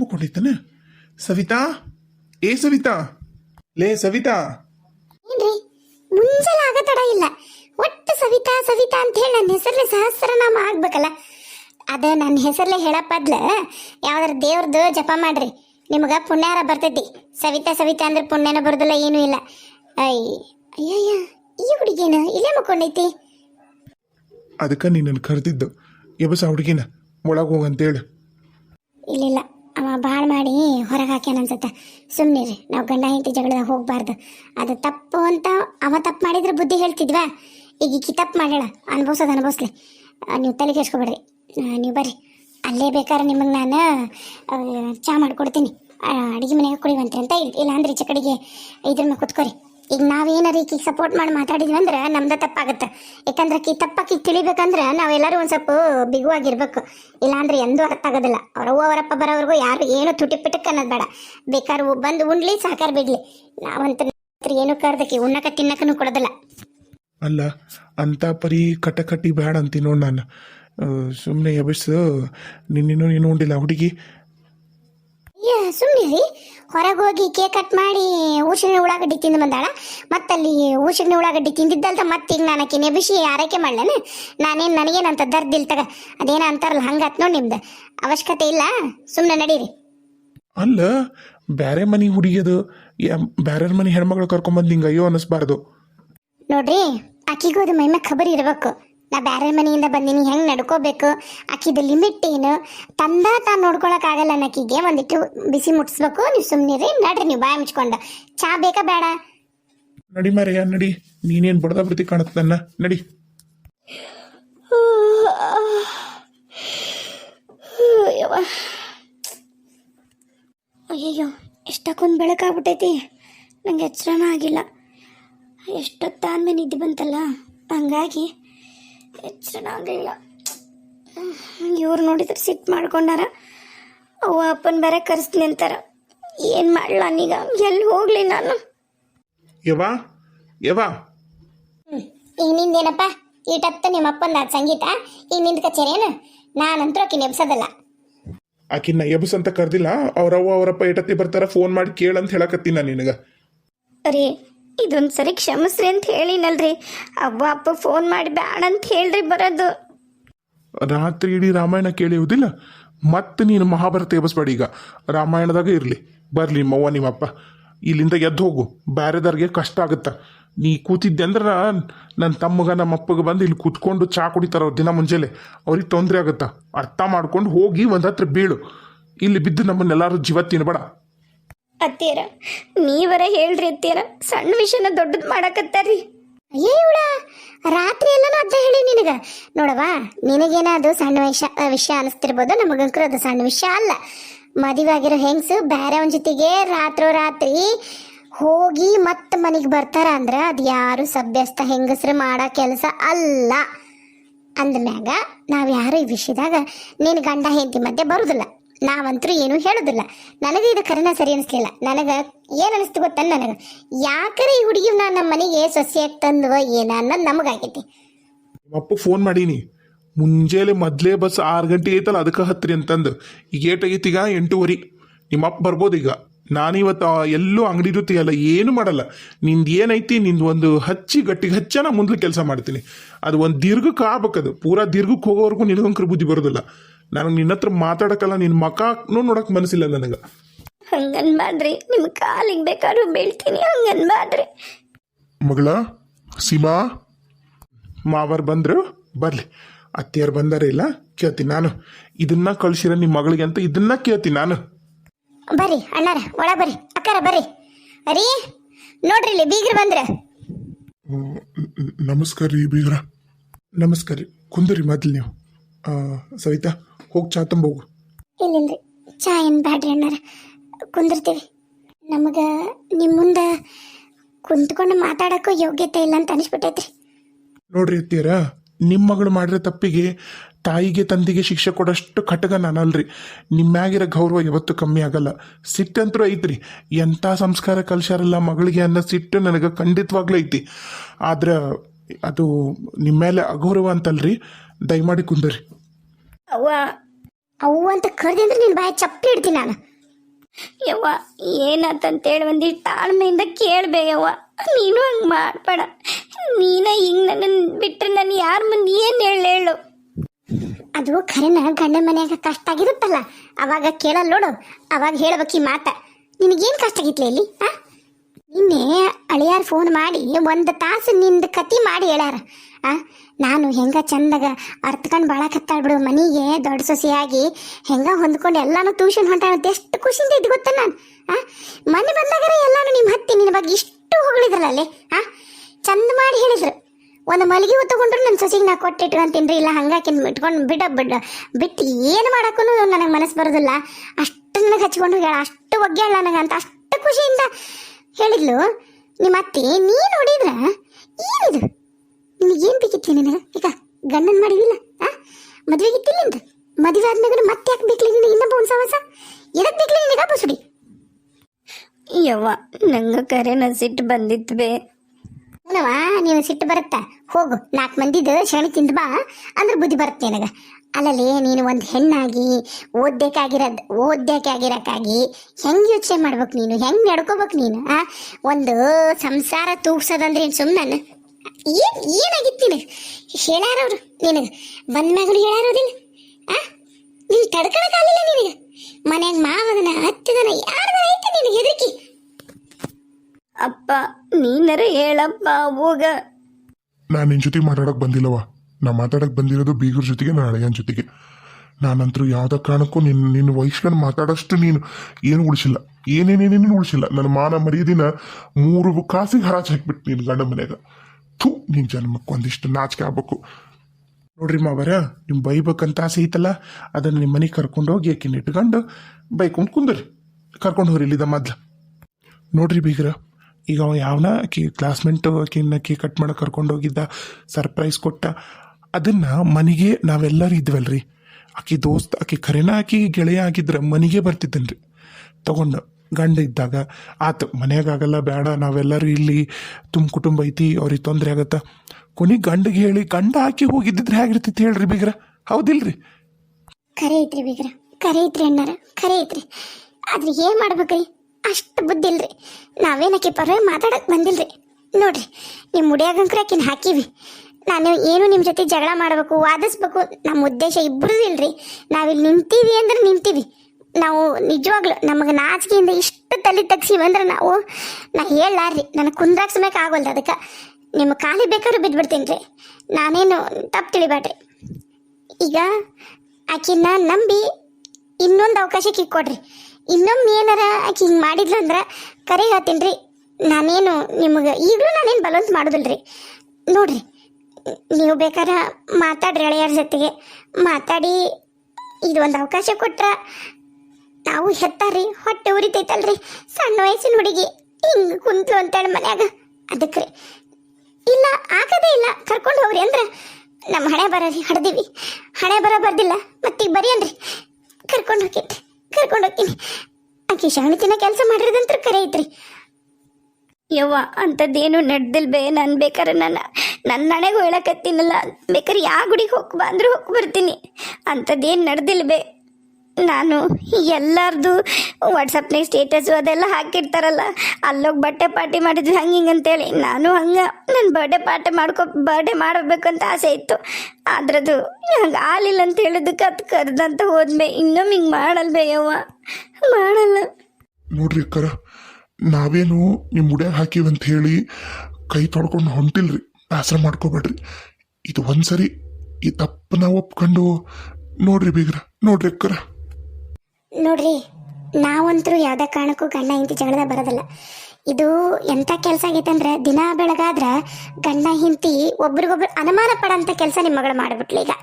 ಮುಕ್ಕೊಂಡಿದ್ದಾನೆ ಸವಿತಾ? ಏ ಸವಿತಾ? ಲೇ ಸವಿತಾ? ಏನ್ರಿ? ಮುಂಜಾನೆ ಆಗ ತಡ ಇಲ್ಲ. ಒಟ್ಟು ಸವಿತಾ ಸವಿತಾ ಅಂತ ಹೇಳಿ ನನ್ನ ಹೆಸರಲ್ಲೇ ಸಹಸ್ರನಾಮ ಆಗ್ಬೇಕಲ್ಲ. ಅದ ನನ್ನ ಹೆಸರಲ್ಲೇ ಹೇಳಪ್ಪದ್ಲ ಯಾವ್ದಾರ ದೇವ್ರದ್ದು ಜಪ ಮಾಡ್ರಿ. ನಿಮ್ಗ ಪುಣ್ಯಾರ ಬರ್ತೈತಿ. ಸವಿತಾ ಸವಿತಾ ಅಂದ್ರೆ ಪುಣ್ಯನ ಬರೋದಿಲ್ಲ ಏನೂ ಇಲ್ಲ. ಐ ಅಯ್ಯಯ್ಯ ಈ ಹುಡುಗಿನ ಇಲ್ಲೇ ಮುಕ್ಕೊಂಡೈತಿ? ಅದಕ್ಕೆ ನೀನ್ ಕರೆದಿದ್ದು. ಎಬಸ ಹುಡುಗಿನ. ಒಳಗೆ ಹೋಗಂತೇಳು ಇಲ್ಲ ಅವ ಭಾಳ ಮಾಡಿ ಹೊರಗೆ ಹಾಕ್ಯಾನ ಅನ್ಸತ್ತೆ. ಸುಮ್ಮನಿರಿ ನಾವು ಗಂಡ ಹೆಂಡತಿ ಜಗಳದಾಗ ಹೋಗ್ಬಾರ್ದು. ಅದು ತಪ್ಪು ಅಂತ ಅವ ತಪ್ಪು ಮಾಡಿದ್ರೆ ಬುದ್ಧಿ ಹೇಳ್ತಿದ್ವಾ? ಈಗ ಈಕಿ ತಪ್ಪು ಮಾಡ್ಯಾಳ, ಅನ್ಭವ್ಸೋದು ಅನ್ಭವಿಸ್ಲಿ. ನೀವು ತಲೆ ಕೆಡ್ಸ್ಕೊಬೇಡ್ರಿ. ನೀವು ಬರ್ರಿ. ಅಲ್ಲೇ ಬೇಕಾದ್ರೆ ನಿಮಗೆ ನಾನು ಚಹಾ ಮಾಡಿಕೊಡ್ತೀನಿ. ಅಡುಗೆ ಮನೆಗೆ ಕುಡಿವಂತ್ರಿ ಅಂತ ಇಲ್ಲ ಇಲ್ಲಾಂದ್ರೆ ಈಚೆ ಕಡೆಗೆ ಇದ್ರ ಮೇಲೆ ಈಗ ನಾವೇನಾರ ಈಕಿಗೆ ಸಪೋರ್ಟ್ ಮಾಡಿ ಮಾತಾಡಿದ್ವಿ ಅಂದ್ರೆ ನಮ್ದ ತಪ್ಪಾಗುತ್ತೆ. ಯಾಕಂದ್ರೆ ಆಕಿ ತಪ್ಪಾಕಿ ತಿಳಿಬೇಕಂದ್ರೆ ನಾವೆಲ್ಲರೂ ಒಂದು ಸ್ವಲ್ಪ ಬಿಗುವಾಗಿರ್ಬೇಕು. ಇಲ್ಲಾಂದ್ರೆ ಎಂದೂ ಅರ್ಥ ಆಗೋದಿಲ್ಲ. ಅವ್ರವ್ವ ಅವರಪ್ಪ ಬರೋವರೆಗೂ ಯಾರು ಏನು ತುಟಿ ಪಿಟಕ್ ಅನ್ನೋದು ಬೇಡ. ಬೇಕಾದ್ರೆ ಬಂದು ಉಂಡ್ಲಿ ಸಾಕಾರ ಬಿಡ್ಲಿ. ನಾವಂತ ಏನು ಕರ್ದಕ್ಕೆ ಉಣ್ಣಕ ತಿನ್ನಕನು ಕೊಡೋದಿಲ್ಲ. ಅಲ್ಲ ಅಂತ ಪರಿ ಕಟ್ಟ ಕಟ್ಟಿ ಬೇಡ ಅಂತೀನಿ ನೋಡಿ ನಾನು. ಸುಮ್ಮನೆ ಎಬಿಸು ನಿನ್ನೇನು ಏನು ಉಂಡಿಲ್ಲ ಹುಡುಗಿ. ಅಯ್ಯ ಸುಮ್ಮನೆ ರೀ ಹೊರಗೆ ಹೋಗಿ ಕೇಕ್ ಕಟ್ ಮಾಡಿ ಊಷಣಿ ಉಳ್ಳಾಗಡ್ಡಿ ತಿಂದು ಬಂದಾಳ. ಮತ್ತಲ್ಲಿ ಊಷಣಿ ಉಳ್ಳಾಗಡ್ಡಿ ತಿಂದಿದ್ದಲ್ದ ಮತ್ತೆ ಈಗ ನಾನು ಆಕೆ ಬಿಸಿ ಆರೈಕೆ ಮಾಡ್ಲೇನೆ. ನಾನೇನು ನನಗೇನಂತ ದರ್ದಿಲ್ ತಗ. ಅದೇನ ಅಂತಾರಲ್ಲ ಹಂಗಾತ್ ನೋಡಿ ನಿಮ್ದು. ಅವಶ್ಯಕತೆ ಇಲ್ಲ ಸುಮ್ಮನೆ ನಡೀರಿ. ಅಲ್ಲ ಬ್ಯಾರೆ ಮನೆ ಹುಡುಗಿಯದು ಬ್ಯಾರೆ ಮನೆ ಹೆಣ್ಮಗಳು ಕರ್ಕೊಂಬಂದು ಹಿಂಗ ಅಯ್ಯೋ ಅನ್ನಿಸ್ಬಾರ್ದು ನೋಡ್ರಿ ಆಕಿಗೂ ಅದು ಮೈಮ ಖಬರ್ ಇರಬೇಕು. ನಾ ಬ್ಯಾರೆ ಮನೆಯಿಂದ ಬಂದೀನಿ ಹೆಂಗೆ ನಡ್ಕೋಬೇಕು? ಆಕಿದ ಲಿಮಿಟ್ ಏನು? ತಂದ ತಾನು ನೋಡ್ಕೊಳಕ್ಕಾಗಲ್ಲ ನಾಕಿಗೆ ಒಂದಿಟ್ಟು ಬಿಸಿ ಮುಟ್ಸ್ಬೇಕು. ನೀವು ಸುಮ್ಮನಿರಿ ನಡ್ರಿ ನೀವು ಬಾಯಿ ಮುಚ್ಕೊಂಡು. ಚಾ ಬೇಕಾ ಬೇಡ? ನಡಿ ಮಾರಯ್ಯ ನಡಿ. ನೀನೇನು ಬಡ್ದ ಬಿಡ್ತಿ ಕಾಣುತ್ತದನ್ನ ನಡಿ. ಅಯ್ಯಯ್ಯೋ ಎಷ್ಟಕ್ಕೊಂದು ಬೆಳಕಾಗ್ಬಿಟ್ಟೈತಿ. ನಂಗೆ ಎಚ್ಚರನ ಆಗಿಲ್ಲ. ಎಷ್ಟೊತ್ತಾದ್ಮೇಲೆ ನಿದ್ದೆ ಬಂತಲ್ಲ? ಹಂಗಾಗಿ ಎಚ್ಚರನ ಆಗಲಿಲ್ಲ ಇವ್ರು ನೋಡಿದ್ರೆ ಸಿಟ್ಟು ಮಾಡ್ಕೊಂಡಾರ. ಅವ್ವ ಅಪ್ಪನ ಬೇರೆ ಕರೆಸ್ತೀನಿ ಅಂತಾರ ಏನು ಮಾಡಲ ನೀಗ? ಎಲ್ಲಿ ಹೋಗ್ಲಿ ನಾನು? ಯವಾ ಯವಾ ಈಗ ನಿಂದೇನಪ್ಪ ಈಟತ್ತ ನಿಮ್ಮ ಅಪ್ಪಂದ ಸಂಗೀತ? ಈಗ ನಿಂದ ಕಚೇರಿ ನಾನಂತೂ ಆಕಿ ನೆಬ್ಸೋದಲ್ಲ ಆಕಿನ್ನ ಎಬಸ್ ಅಂತ ಕರ್ದಿಲ್ಲ. ಅವ್ರವ್ವ ಅವರಪ್ಪ ಏಟತ್ತಿ ಬರ್ತಾರ ಫೋನ್ ಮಾಡಿ ಕೇಳಂತ ಹೇಳಕತ್ತೀನಿ ನಾನು ನಿನಗೆ. ರೀ ಇದೊಂದು ಸರಿ ಕ್ಷಮಿಸ್ರಿ ಅಂತ ಹೇಳಿನಲ್ರಿ. ಅವ್ವ, ಅಪ್ಪ ಫೋನ್ ಮಾಡಿ ಬ್ಯಾಡ ಅಂತ ಹೇಳ್ರಿ ಬರೋದು. ರಾತ್ರಿ ಇಡೀ ರಾಮಾಯಣ ಕೇಳಿಯುವುದಿಲ್ಲ ಮತ್ತೆ ನೀನು ಮಹಾಭಾರತ ಎಬ್ಬಿಸ್ಬೇಡ ಈಗ. ರಾಮಾಯಣದಾಗ ಇರಲಿ. ಬರಲಿ ನಿಮ್ಮವ್ವ ನಿಮ್ಮಪ್ಪ. ಇಲ್ಲಿಂದ ಎದ್ದು ಹೋಗು. ಬ್ಯಾರೆದವ್ರಿಗೆ ಕಷ್ಟ ಆಗುತ್ತ? ನೀ ಕೂತಿದ್ದೆ ಅಂದ್ರೆ ನನ್ನ ತಮ್ಮಗ ನಮ್ಮ ಅಪ್ಪಗೆ ಬಂದು ಇಲ್ಲಿ ಕೂತ್ಕೊಂಡು ಚಾ ಕುಡಿತಾರ ಅವ್ರು ದಿನ ಮುಂಜಾನೆ. ಅವ್ರಿಗೆ ತೊಂದರೆ ಆಗುತ್ತಾ? ಅರ್ಥ ಮಾಡ್ಕೊಂಡು ಹೋಗಿ ಒಂದು ಹತ್ರ ಬೀಳು. ಇಲ್ಲಿ ಬಿದ್ದು ನಮ್ಮನ್ನೆಲ್ಲರೂ ಜೀವ ತಿನ್ಬೇಡ. ಅತ್ತೀರ, ನೀವರ ಹೇಳ್ರಿ ಅತ್ತೀರ, ಸಣ್ಣ ವಿಷಯನ ದೊಡ್ಡದು ಮಾಡಕತ್ತಾರ್ರಿ. ಅಯ್ಯೋ ಇವಳ ರಾತ್ರಿ ಎಲ್ಲಾನು ಅದ ಹೇಳಿ ನಿನಗ. ನೋಡವ್ವ, ನಿನಗೇನ ಅದು ಸಣ್ಣ ವಿಷಯ ವಿಷಯ ಅನಿಸ್ತಿರ್ಬೋದು ನಮಗಂಕರು ಅದು ಸಣ್ಣ ವಿಷಯ ಅಲ್ಲ. ಮದುವೆ ಆಗಿರೋ ಹೆಂಗ್ಸು ಬೇರೆ ಜೊತೆಗೆ ರಾತ್ರೋ ರಾತ್ರಿ ಹೋಗಿ ಮತ್ತೆ ಮನೆಗೆ ಬರ್ತಾರ ಅಂದ್ರ ಅದು ಯಾರು ಸಭ್ಯಸ್ಥ ಹೆಂಗಸ್ರು ಮಾಡೋ ಕೆಲಸ ಅಲ್ಲ. ಅಂದಮ್ಯಾಗ ನಾವು ಯಾರು ಈ ವಿಷಯದಾಗ ನಿನ್ನ ಗಂಡ ಹೆಂಡತಿ ಮಧ್ಯೆ ಬರುದಿಲ್ಲ. ನಾವಂತರೂ ಏನು ಹೇಳೋದಿಲ್ಲ. ನನಗೆ ಇದು ಕರೆನ ಸರಿ ಅನಿಸ್ಲಿಲ್ಲ. ನನಗೆ ಏನು ಅನಿಸ್ತು ಗೊತ್ತ ನನಗೆ? ಯಾಕರೆ ಈ ಹುಡುಗಿ ನಾನು ನಮ್ಮ ಮನೆಗೆ ಸೊಸೆಯಾಗಿ ತಂದುವ ಏನ ಅನ್ನೋದು ನಮಗಾಗೈತಿ. ಅಪ್ಪ ಫೋನ್ ಮಾಡೀನಿ. ಮುಂಜಾನೆ ಮೊದಲೇ ಬಸ್ ಆರು ಗಂಟೆ ಐತಲ್ಲ, ಅದಕ್ಕೆ ಹತ್ರಿ ಅಂತಂದು. ಈಗ ಏಟಾಗೈತಿಗ ಎಂಟೂವರೆ. ನಿಮ್ಮ ಅಪ್ಪ ಬರ್ಬೋದು ಈಗ. ನಾನಿವತ್ತು ಎಲ್ಲೂ ಅಂಗಡಿ ಇರುತ್ತೀಯಲ್ಲ ಏನು ಮಾಡಲ್ಲ. ನಿಂದು ಏನೈತಿ? ನಿಂದು ಒಂದು ಹಚ್ಚಿ ಗಟ್ಟಿಗೆ ಹಚ್ಚನ ಮುಂದೆ ಕೆಲಸ ಮಾಡ್ತೀನಿ. ಅದು ಒಂದು ದೀರ್ಘಕ್ಕೆ ಆಗ್ಬೇಕದು ಪೂರಾ ದೀರ್ಘಕ್ಕೆ ಹೋಗೋವರೆಗೂ ನಿನಗಂಕ್ರ ಬುದ್ಧಿ ಬರೋದಿಲ್ಲ. ನನಗೆ ನಿನ್ನ ಹತ್ರ ಮಾತಾಡಕ್ಕಲ್ಲ ನಿನ್ನ ಮಕ್ಕನೂ ನೋಡಕ್ಕೆ ಮನಸ್ಸಿಲ್ಲ ನನಗೆ. ಹಂಗನ್ಬಾಡ್ರಿ ನಿಮ್ಮ ಕಾಲಿಗೆ ಬೇಕಾದ್ರೂ ಬೀಳ್ತೀನಿ ಹಂಗನ್ಬಾಡ್ರಿ. ಮಗಳ ಸೀಮಾ? ಮಾವರ್ ಬಂದ್ರು ಬರ್ಲಿ. ಅತ್ತಿಯರು ಬಂದಾರ ಇಲ್ಲ ಕೇಳ್ತೀನಿ ನಾನು. ಇದನ್ನ ಕಳ್ಸಿರ ನಿಮ್ಮ ಮಗಳಿಗೆ ಅಂತ ಇದನ್ನ ಕೇಳ್ತೀನಿ ನಾನು. ಬರ್ರಿ ಅಣ್ಣಾರ ಒಳ ಬರ್ರಿ ಅಕ್ಕಾರ ಬರ್ರಿ. ರೀ ನೋಡ್ರಿ ಇಲ್ಲಿ ಬೀಗ್ರ ಬಂದ್ರ. ನಮಸ್ಕಾರ ರೀ ಬೀಗ್ರ. ನಮಸ್ಕಾರ ರೀ ಕುಂದ್ರಿ ಮೊದ್ಲು ನೀವು. ಆ, ಸವಿತಾ? ಹೋಗಿ ಚಾ ಹೋಗು ಇಲ್ಲಿಲ್ರಿ ಚಾ ಏನು ಬ್ಯಾಡ್ರಿ ಅಣ್ಣಾರ. ಕುಂದಿರ್ತೀವಿ. ನಮಗೆ ನಿಮ್ಮ ಮುಂದೆ ಕುಂತ್ಕೊಂಡು ಮಾತಾಡೋಕ್ಕೂ ಯೋಗ್ಯತೆ ಇಲ್ಲ ಅಂತ ಅನಿಸ್ಬಿಟ್ಟೈತ್ರಿ. ನೋಡ್ರಿ ಅತ್ತಿಯರ ನಿಮ್ಮ ಮಗಳು ಮಾಡಿರೋ ತಪ್ಪಿಗೆ ತಾಯಿಗೆ ತಂದೆಗೆ ಶಿಕ್ಷೆ ಕೊಡೋಷ್ಟು ಕಟಗ ನಾನಲ್ರಿ. ನಿಮ್ಮ ಮ್ಯಾಗಿರೋ ಗೌರವ ಯಾವತ್ತೂ ಕಮ್ಮಿ ಆಗಲ್ಲ. ಸಿಟ್ಟಂತರೂ ಐತ್ರಿ. ಎಂಥ ಸಂಸ್ಕಾರ ಕಲ್ಸ್ಯಾರಲ್ಲ ಮಗಳಿಗೆ ಅನ್ನೋ ಸಿಟ್ಟು ನನಗೆ ಖಂಡಿತವಾಗ್ಲೂ ಐತಿ. ಆದ್ರೆ ಅದು ನಿಮ್ಮ ಮೇಲೆ ಅಗೌರವ ಅಂತಲ್ರಿ. ದಯಮಾಡಿ ಕುಂದರಿ. ಅವ್ವ. ಅವು ಅಂತ ಕರೆದಿ ಅಂದ್ರೆ ನಿನ್ನ ಬಾಯ ಚಪ್ಪಲಿ ಇಡ್ತೀನಿ ನಾನು. ಯವ್ವ ಅಂತೇಳಿ ಬಂದಿ ತಾಳ್ಮೆಯಿಂದ ಕೇಳ್ಬೇ ಯವ್ವ. ನೀನು ಹಂಗೆ ಮಾಡ್ಬೇಡ. ನೀನ ಹಿಂಗೆ ನನ್ನನ್ನು ಬಿಟ್ಟರೆ ನಾನು ಯಾರ ಮುಂದೆ ಏನು ಹೇಳು ಹೇಳು. ಅದು ಖರೇನ ಗಂಡ ಮನೆಯಾಗ ಕಷ್ಟ ಆಗಿರುತ್ತಲ್ಲ ಅವಾಗ ಕೇಳಲ್ಲ ನೋಡು. ಅವಾಗ ಹೇಳ್ಬೇಕು ಈ ಮಾತ. ನಿನಗೇನು ಕಷ್ಟ ಆಗಿತ್ಲೆ ಇಲ್ಲಿ ಆ? ನಿನ್ನೆ ಅಳಿಯಾರ್ ಫೋನ್ ಮಾಡಿ, ಒಂದು ತಾಸು ನಿಂದ ಕತಿ ಮಾಡಿ ಹೇಳ್ಯಾರ. ಆ, ನಾನು ಹೆಂಗ ಚಂದಾಗ ಅರ್ತ್ಕೊಂಡು ಭಾಳ ಕತ್ತಾಡ್ಬಿಡು ಮನೆಗೆ ದೊಡ್ಡ ಸೊಸೆಯಾಗಿ ಹೆಂಗ ಹೊಂದ್ಕೊಂಡು ಎಲ್ಲಾನು ಟ್ಯೂಷನ್ ಹೊಂಟಾಣತ್ತೆ ಎಷ್ಟು ಖುಷಿಯಿಂದ ಇದ್ದು ಗೊತ್ತ ನಾನು? ಆ, ಮನೆ ಬಂದಾಗರೆ ಎಲ್ಲಾನು ನಿಮ್ಮ ಹತ್ತಿ ನಿನ್ನ ಬಗ್ಗೆ ಇಷ್ಟು ಹೊಗಳಿದ್ರಲ್ಲ ಆ, ಚಂದ ಮಾಡಿ ಹೇಳಿದ್ರು. ಒಂದು ಮಲ್ಲಿಗೆ ಹೂ ತಗೊಂಡ್ರು ನನ್ನ ಸೊಸಿಗೆ ನಾ ಕೊಟ್ಟಿಟ್ಕೊಂತೀನಿ ಇಲ್ಲ ಹಂಗಾಕಿ ಇಟ್ಕೊಂಡು ಬಿಡ ಬಿಡ ಬಿಟ್ಟು ಏನು ಮಾಡಕ್ಕೂ ನನಗೆ ಮನಸ್ಸು ಬರೋದಿಲ್ಲ. ಅಷ್ಟು ನನಗೆ ಹಚ್ಕೊಂಡು ಹೇಳ, ಅಷ್ಟು ಒಗ್ಗ್ಯಾಳ ನನಗೆ ಅಂತ ಅಷ್ಟು ಖುಷಿಯಿಂದ ಹೇಳಿದ್ಲು. ನಿಮ್ಮ ಅತ್ತಿ ನೀ ನೋಡಿದ್ರ ಏನಿದು? ನಿನಗೇನು ಬೇಕಿತ್ತು ನಿನಗೆ? ಈಗ ಗಂಡನ ಮಾಡಿದಿಲ್ಲ ಆ? ಮದ್ವೆ ಗಿತ್ತಿಲ್ಲ ನಿಂದು? ಮದುವೆ ಆದ್ಮೇಲೆ ಮತ್ತೆ ಯಾಕೆ ಬೇಕಲಿ ನಿನಗೆ ಇನ್ನೊಬ್ಬ ಒಂದು ಸವಸ ಎದಕ್ಕೆ ಬೇಕಲಿ ನಿನಗೆ? ಬಸುಡಿ ಯವ್ವ ನಂಗೆ ಕರೆನ ಸಿಟ್ಟು ಬಂದಿತ್ತು ಬೇ. ಏನವ ನೀನು ಸಿಟ್ಟು ಬರುತ್ತಾ? ಹೋಗು ನಾಲ್ಕು ಮಂದಿದು ಶಣಿ ತಿಂದು ಬಾ ಅಂದ್ರೆ ಬುದ್ಧಿ ಬರುತ್ತೆ ನಿನಗೆ. ಅಲ್ಲಲ್ಲಿ ನೀನು ಒಂದು ಹೆಣ್ಣಾಗಿ ಓದ್ಬೇಕಾಗಿರೋದು ಓದ್ಬೇಕಾಗಿರಕ್ಕಾಗಿ ಹೆಂಗೆ ಯೋಚನೆ ಮಾಡ್ಬೇಕು ನೀನು? ಹೆಂಗೆ ನಡ್ಕೋಬೇಕು ನೀನು ಆ? ಒಂದು ಸಂಸಾರ ತೂಗ್ಸೋದಂದ್ರೆ ಏನು ಸುಮ್ಮನೆ ಏನು ಏನಾಗಿತ್ತು ನಿನಗೆ? ಹೇಳಾರವ್ರು ನಿನಗೆ? ಬಂದ ಮಗಳು ಹೇಳಾರೋದಿಲ್ಲ ಆ? ನೀನು ತಡ್ಕೊಳಕ್ಕಾಗಲಿಲ್ಲ ನಿನಗೆ? ಮನ್ಯಾಗ ಮಾವದನ ಹತ್ತದನ ಯಾರ್ದನ ಐತೆ ನಿನಗೆ ಹೆದರಿಕೆ? ಅಪ್ಪ ನೀನರ ಹೇಳಪ್ಪ ಹೋಗ. ನಾನು ನಿನ್ನ ಜೊತೆ ಮಾತಾಡೋಕೆ ಬಂದಿಲ್ಲವ ನಾ ಮಾತಾಡಕ್ ಬಂದಿರೋದು ಬೀಗರ ಜೊತೆಗೆ ನನ್ನ ಅಳಿಯನ ಜೊತೆಗೆ. ನಾನಂತರೂ ಯಾವ್ದ ಕಾರಣಕ್ಕೂ ನಿನ್ನ ನಿನ್ನ ವಯಸ್ಸಿನ ಮಾತಾಡೋಷ್ಟು ನೀನು ಏನು ಉಳಿಸಿಲ್ಲ. ಏನೇನೇನೇನು ಉಳಿಸಿಲ್ಲ. ನನ್ನ ಮಾನ ಮರ್ಯಾದಿನ ಮೂರು ಕಾಸಿಗೆ ಹರಾಜ್ ಹಾಕ್ಬಿಟ್ಟು ನೀನು ಗಂಡ ಮನೆಯಾಗ. ಥೂ ನಿನ್ನ ಜನ್ಮಕ್ಕೆ ಒಂದಿಷ್ಟು ನಾಚಿಕೆ ಆಗ್ಬೇಕು. ನೋಡ್ರಿ ಮಾವರ ನಿಮ್ಮ ಬೈಬೇಕಂತ ಆಸೆ ಐತಲ್ಲ, ಅದನ್ನ ನಿಮ್ಮ ಮನೆಗೆ ಕರ್ಕೊಂಡು ಹೋಗಿ ಆಕಿನ ಇಟ್ಕೊಂಡು ಬೈಕೊಂಡು ಕುಂದ್ರಿ. ಕರ್ಕೊಂಡು ಹೋಗ್ರಿ ಇಲ್ಲಿದ ಮೊದ್ಲು. ನೋಡ್ರಿ ಬೀಗ್ರ, ಈಗ ಅವ ಯಾವನ ಆಕಿ ಕ್ಲಾಸ್ಮೇಟ್ ಆಕಿನ ಕಟ್ ಮಾಡಕ್ಕೆ ಕರ್ಕೊಂಡು ಹೋಗಿದ್ದ ಸರ್ಪ್ರೈಸ್ ಕೊಟ್ಟ. ಅದನ್ನ ಮನೆಗೆ ನಾವೆಲ್ಲರೂ ಇದ್ವಲ್ರಿ. ಆಕಿ ದೋಸ್ತ್, ಆಕಿ ಕರೆನ ಆಕಿ ಗೆಳೆಯ ಆಗಿದ್ರೆ ಮನೆಗೆ ಬರ್ತಿದ್ದನ್ರಿ. ತಗೊಂಡು ಗಂಡ ಇದ್ದಾಗ, ಆತು ಮನೆಯಾಗಲ್ಲ ಬೇಡ ನಾವೆಲ್ಲರೂ ಇಲ್ಲಿ ತುಂಬ ಕುಟುಂಬ ಐತಿ, ಅವ್ರಿಗೆ ತೊಂದರೆ ಆಗತ್ತ. ಕೊನೆಗೆ ಗಂಡಿಗೆ ಹೇಳಿ, ಗಂಡ ಹಾಕಿ ಹೋಗಿದ್ದಿದ್ರೆ ಹೇಗಿರ್ತೈತಿ ಹೇಳ್ರಿ ಬೀಗ್ರ? ಹೌದಿಲ್ರಿ. ಕರೆ ಐತ್ರಿ ಬೀಗ್ರ, ಕರೆ ಐತ್ರಿ ಕರೆ ಐತ್ರಿ. ಆದ್ರೆ ಏನ್ ಮಾಡ್ಬೇಕ್ರಿ? ಅಷ್ಟು ಬುದ್ಧಿ ಇಲ್ರಿ. ನಾವೇನಕ್ಕೆ ಪರವಾಗಿ ಮಾತಾಡಕ್ ಬಂದಿಲ್ರಿ. ನೋಡ್ರಿ ನಿಮ್ಮ ಮುಡಿಯಾಗಂಕ್ರ ಹಾಕಿವಿ. ನಾನು ಏನು ನಿಮ್ಮ ಜೊತೆ ಜಗಳ ಮಾಡಬೇಕು, ವಾದಿಸ್ಬೇಕು ನಮ್ಮ ಉದ್ದೇಶ ಇಬ್ಬರದು ಇಲ್ರಿ. ನಾವಿಲ್ಲಿ ನಿಂತೀವಿ ಅಂದ್ರೆ ನಿಂತೀವಿ. ನಾವು ನಿಜವಾಗ್ಲು ನಮಗೆ ನಾಚಿಕೆಯಿಂದ ಇಷ್ಟು ತಲೆ ತಗ್ಸಿವಿ ಅಂದ್ರೆ ನಾವು, ನಾ ಹೇಳಲಾರ್ರಿ ನನಗೆ ಕುಂದ್ರಾಕ್ ಸಮಯಕ್ಕೆ ಆಗೋಲ್ದು ಅದಕ್ಕೆ. ನಿಮ್ಮ ಖಾಲಿ ಬೇಕಾದ್ರೂ ಬಿದ್ದುಬಿಡ್ತೀನಿ ರೀ. ನಾನೇನು ತಪ್ಪು ತಿಳಿಬೇಡ್ರಿ. ಈಗ ಆಕಿನ ನಂಬಿ ಇನ್ನೊಂದು ಅವಕಾಶಕ್ಕೆ ಕಿಕ್ಕೊಡ್ರಿ. ಇನ್ನೊಮ್ಮೆ ಏನಾರ ಆಕೆ ಹಿಂಗೆ ಮಾಡಿದ್ಲು ಅಂದ್ರೆ ಕರೆ ಹೇಳ್ತೀನಿ ರೀ. ನಾನೇನು ನಿಮಗೆ ಈಗಲೂ ನಾನೇನು ಬಲವಂತ ರೀ ನೋಡ್ರಿ. ನೀವು ಬೇಕಾದ್ರೆ ಮಾತಾಡ್ರಿ ಎಳೆಯರ ಜೊತೆಗೆ. ಮಾತಾಡಿ ಇದೊಂದು ಅವಕಾಶ ಕೊಟ್ರ ನಾವು ಹೆತ್ತಾರ್ರಿ, ಹೊಟ್ಟೆ ಉರಿತೈತಲ್ರಿ. ಸಣ್ಣ ವಯಸ್ಸಿನ ಹುಡುಗಿ, ಹಿಂಗೆ ಕುಂತು ಅಂತೇಳಿ ಮನ್ಯಾಗ. ಅದಕ್ಕೆ ರೀ ಇಲ್ಲ, ಆಗದೇ ಇಲ್ಲ. ಕರ್ಕೊಂಡು ಹೋಗ್ರಿ ಅಂದ್ರೆ ನಮ್ಮ ಹಣೆ ಬರೀ ಹಡ್ದೀವಿ. ಹಣೆ ಬರ ಬರ್ದಿಲ್ಲ, ಮತ್ತೀಗ ಬರೀ ಅನ್ರಿ ಕರ್ಕೊಂಡು ಹೋಗಿನ್ರಿ ಕರ್ಕೊಂಡು ಹೋಗ್ತೀನಿ. ಆಕಿ ಶಾಂತಿನ ಕೆಲಸ ಮಾಡಿರೋದಂತ್ರ ಕರೆ ಐತ್ರಿ. ಯವ್ವ, ಅಂಥದ್ದೇನು ನಡ್ದಿಲ್ಬೇ ನಾನು ಬೇಕಾರೆ ನನ್ನ ನನ್ನ ನನಗೂ ಹೇಳಕತ್ತೀನಲ್ಲ ಬೇಕಾದ್ರೆ ಯಾವ ಗುಡಿಗೆ ಹೋಗಿ ಬಾ ಅಂದ್ರೂ ಹೋಗಿ ಬರ್ತೀನಿ. ಅಂಥದ್ದೇನು ನಡೆದಿಲ್ಲ ಬೇ ನಾನು ಎಲ್ಲರದು ವಾಟ್ಸಪ್ನಾಗ ಸ್ಟೇಟಸು ಅದೆಲ್ಲ ಹಾಕಿರ್ತಾರಲ್ಲ, ಅಲ್ಲೋಗಿ ಬಟ್ಟೆ ಪಾರ್ಟಿ ಮಾಡಿದ್ವಿ ಹಂಗೆ ಹಿಂಗೆ ಅಂತೇಳಿ. ನಾನು ಹಂಗೆ ನನ್ನ ಬರ್ಡೇ ಪಾರ್ಟಿ ಮಾಡ್ಕೊ ಬರ್ಡೇ ಮಾಡಬೇಕಂತ ಆಸೆ ಇತ್ತು. ಆದ್ರದು ಹಂಗೆ ಆಲಿಲ್ಲ ಅಂತ ಹೇಳಿದಕ್ಕೆ ಅದು ಕರೆದಂತ ಹೋದ್ಮೆ. ಇನ್ನೊಮ್ಮೆ ಹಿಂಗೆ ಮಾಡಲ್ಬೇ ಯವ್ವ? ಮಾಡಲ್ಲ. ನೋಡ್ರಿ ಅಕ್ಕರ, ನಾವೇನು ನಿಮ್ಮ ಮುಡ್ಯಾಗ ಹಾಕಿವಂತ ಅಂತ ಹೇಳಿ ಕೈ ತೊಡ್ಕೊಂಡು ಹೊಂಟಿಲ್ರಿ. ಬೇಸರ ಮಾಡ್ಕೋಬೇಡ್ರಿ. ಇದು ಒಂದ್ಸರಿ ಈ ತಪ್ಪನ ಒಪ್ಕೊಂಡು ನೋಡ್ರಿ ಬೀಗ್ರ, ನೋಡ್ರಿ ಅಕ್ಕರ. ನೋಡ್ರಿ, ನಾವಂತರೂ ಯಾವುದೇ ಕಾರಣಕ್ಕೂ ಗಂಡ ಹಿಂತಿ ಜಗಳದ ಬರೋದಿಲ್ಲ. ಇದು ಎಂಥ ಕೆಲಸ ಆಗೈತೆ ಅಂದ್ರೆ ದಿನ ಬೆಳಗಾದ್ರ ಗಂಡ ಹಿಂತಿ ಒಬ್ರಿಗೊಬ್ರು ಅನುಮಾನ ಪಡಂತ ಕೆಲಸ ನಿಮ್ಮ ಮಗಳು ಮಾಡಿಬಿಟ್ಲು ಈಗ.